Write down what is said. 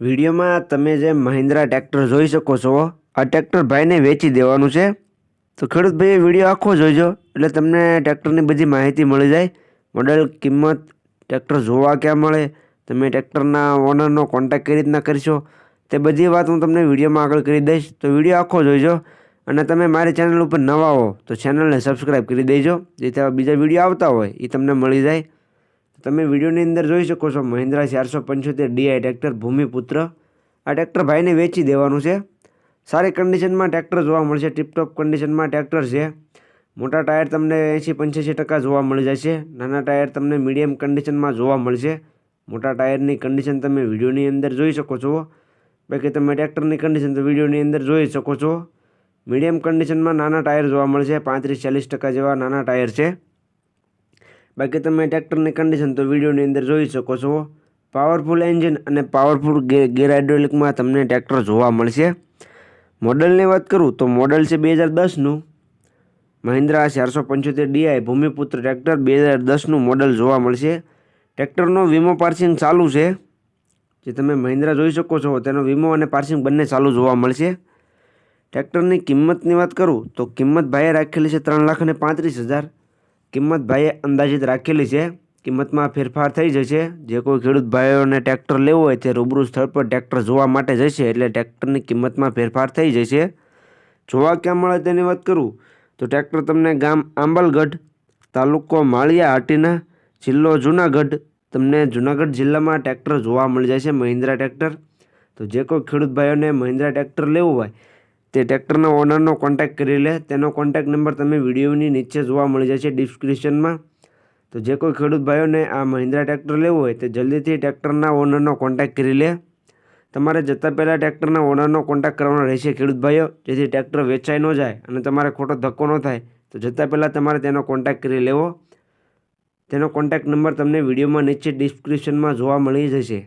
વિડીયોમાં તમે જે મહિન્દ્રા ટ્રેક્ટર જોઈ શકો છો, આ ટ્રેક્ટર ભાઈને વેચી દેવાનું છે. તો ખેડૂત ભાઈએ વીડિયો આખો જોઈજો એટલે તમને ટ્રેક્ટરની બધી માહિતી મળી જાય. મોડલ, કિંમત, ટ્રેક્ટર જોવા ક્યાં મળે, તમે ટ્રેક્ટરના ઓનરનો કોન્ટેક્ટ કઈ રીતના કરશો, તે બધી વાત હું તમને વિડીયોમાં આગળ કરી દઈશ. તો વીડિયો આખો જોઈજો અને તમે મારી ચેનલ ઉપર નવા હો, તો ચેનલને સબસ્ક્રાઈબ કરી દેજો, જેથી આવા બીજા વીડિયો આવતા હોય, એ તમને મળી જાય. તમે વિડીયોની અંદર જોઈ શકો છો મહિન્દ્રા ચારસો પંચોતેર ડીઆઈ ટ્રેક્ટર ભૂમિપુત્ર. આ ટ્રેક્ટર ભાઈને વેચી દેવાનું છે. સારી કન્ડિશનમાં ટ્રેક્ટર જોવા મળશે ટીપટોપ કન્ડિશનમાં ટ્રેક્ટર છે. મોટા ટાયર તમને એંસી પંચ્યાસી ટકા જોવા મળી જશે. નાના ટાયર તમને મીડિયમ કન્ડિશનમાં જોવા મળશે. મોટા ટાયરની કન્ડિશન તમે વિડીયોની અંદર જોઈ શકો છો. બાકી તમે ટ્રેક્ટરની કન્ડિશન તો વિડીયોની અંદર જોઈ શકો છો. મીડિયમ કન્ડિશનમાં નાના ટાયર જોવા મળશે, પાંત્રીસ ચાલીસ ટકા જેવા નાના ટાયર છે. બાકી તમે ટ્રેક્ટરની કન્ડિશન તો વિડીયોની અંદર જોઈ શકો છો. પાવરફુલ એન્જિન અને પાવરફુલ ગેર હાઇડ્રોલિકમાં તમને ટ્રેક્ટર જોવા મળશે. મોડલની વાત કરું તો મોડલ છે બે હજાર દસનું. મહિન્દ્રા ચારસો પંચોતેર ડીઆઈ ભૂમિપુત્ર ટ્રેક્ટર બે હજાર દસનું મોડલ જોવા મળશે. ટ્રેક્ટરનો વીમો પાર્સિંગ ચાલુ છે. જે તમે મહિન્દ્રા જોઈ શકો છો, તેનો વીમો અને પાર્સિંગ બંને ચાલુ જોવા મળશે. ટ્રેક્ટરની કિંમતની વાત કરું તો કિંમત ભાઈએ રાખેલી છે ત્રણ લાખ અને પાંત્રીસ હજાર. કિંમત ભાઈએ અંદાજિત રાખેલી છે. કિંમતમાં ફેરફાર થઈ જશે જે કોઈ ખેડૂત ભાઈઓને ટ્રેક્ટર લેવું હોય તે રૂબરૂ સ્થળ પર ટ્રેક્ટર જોવા માટે જશે એટલે ટ્રેક્ટરની કિંમતમાં ફેરફાર થઈ જશે જોવા ક્યાં મળે તેની વાત કરું? તો ટ્રેક્ટર તમને ગામ આંબલગઢ, તાલુકો માળિયા હાટીના, જિલ્લો જૂનાગઢ, તમને જુનાગઢ જિલ્લામાં ટ્રેક્ટર જોવા મળી જાય છે મહિન્દ્રા ટ્રેક્ટર. તો જે કોઈ ખેડૂત ભાઈઓને મહિન્દ્રા ટ્રેક્ટર લેવું હોય તે ટ્રેક્ટરના ઓનરનો કોન્ટેક્ટ કરી લે. તેનો કોન્ટેક્ટ નંબર તમે વિડીયોની નીચે જોવા મળી જશે ડિસ્ક્રિપ્શનમાં તો જે કોઈ ખેડૂત ભાઈઓને આ મહિન્દ્રા ટ્રેક્ટર લેવું હોય તે જલ્દીથી ટ્રેક્ટરના ઓનરનો કોન્ટેક્ટ કરી લે. તમારે જતાં પહેલાં ટ્રેક્ટરના ઓનરનો કોન્ટેક્ટ કરવાનો રહેશે ખેડૂત ભાઈઓ. જેથી ટ્રેક્ટર વેચાઈ ન જાય અને તમારે ખોટો ધક્કો ન થાય. તો જતાં પહેલાં તમારે તેનો કોન્ટેક્ટ કરી લેવો. તેનો કોન્ટેક્ટ નંબર તમને વિડીયોમાં નીચે ડિસ્ક્રિપ્શનમાં જોવા મળી જશે.